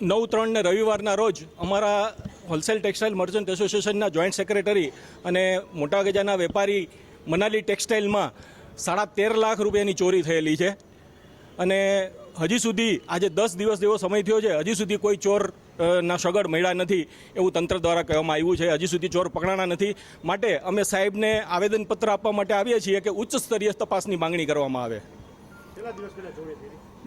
ત્રણ ને રવિવારના રોજ અમારા હોલસેલ ટેક્સટાઇલ મર્ચન્ટ એસોસિએશનના જોઈન્ટ સેક્રેટરી અને મોટા ગજાના વેપારી મનાલી ટેક્સટાઇલમાં સાડા તેર લાખ રૂપિયાની ચોરી થયેલી છે. અને હજી સુધી આજે દસ દિવસ જેવો સમય થયો છે, હજી સુધી કોઈ ચોર ના સગડ મળ્યા નથી એવું તંત્ર દ્વારા કહેવામાં આવ્યું છે. હજી સુધી ચોર પકડાણા નથી. માટે અમે સાહેબને આવેદનપત્ર આપવા માટે આવીએ છીએ કે ઉચ્ચ સ્તરીય તપાસની માંગણી કરવામાં આવે.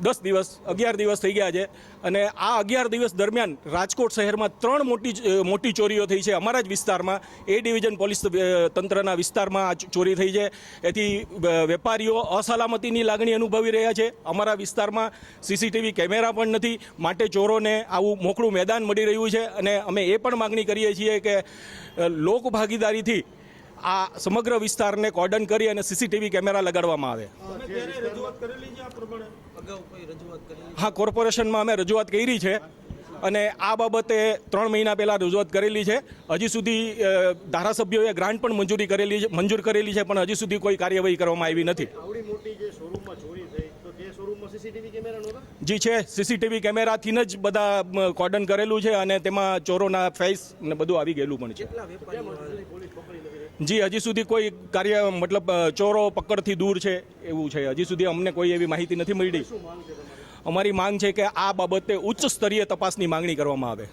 દસ દિવસ, અગિયાર દિવસ થઈ ગયા છે. અને આ અગિયાર દિવસ દરમિયાન રાજકોટ શહેરમાં ત્રણ મોટી મોટી ચોરીઓ થઈ છે અમારા જ વિસ્તારમાં. એ ડિવિઝન પોલીસ તંત્રના વિસ્તારમાં આ ચોરી થઈ છે. એથી વેપારીઓ અસલામતીની લાગણી અનુભવી રહ્યા છે. અમારા વિસ્તારમાં સીસીટીવી કેમેરા પણ નથી. માટે ચોરોને આવું મોકળું મેદાન મળી રહ્યું છે. અને અમે એ પણ માગણી કરીએ છીએ કે લોકભાગીદારીથી લોક ભાગીદારીથી આ સમગ્ર વિસ્તારને કોર્ડન કરી અને સીસીટીવી કેમેરા લગાડવામાં આવે. હા કોર્પોરેશનમાં અમે રજૂઆત કરી છે અને આ બાબતે ત્રણ મહિના પહેલાં રજૂઆત કરેલી છે. હજી સુધી ધારાસભ્યોએ ગ્રાન્ટ પણ મંજૂરી કરેલી છે મંજૂર કરેલી છે પણ હજી સુધી કોઈ કાર્યવાહી કરવામાં આવી નથી. આવડી મોટી જે શોરૂમમાં ચોરી થઈ તો તે શોરૂમમાં સીસીટીવી કેમેરા નહોતા? જી છે સીસીટીવી કેમેરાથી જ બધા કોર્ડન કરેલું છે અને તેમાં ચોરોના ફેસ ને બધું આવી ગયેલું પણ છે. જી, હજી સુધી કોઈ કાર્ય, મતલબ ચોરો પકડથી દૂર છે એવું છે. હજી સુધી અમને કોઈ એવી માહિતી નથી મળી. અમારી માંગ છે કે આ બાબતે ઉચ્ચ સ્તરીય તપાસની માંગણી કરવામાં આવે.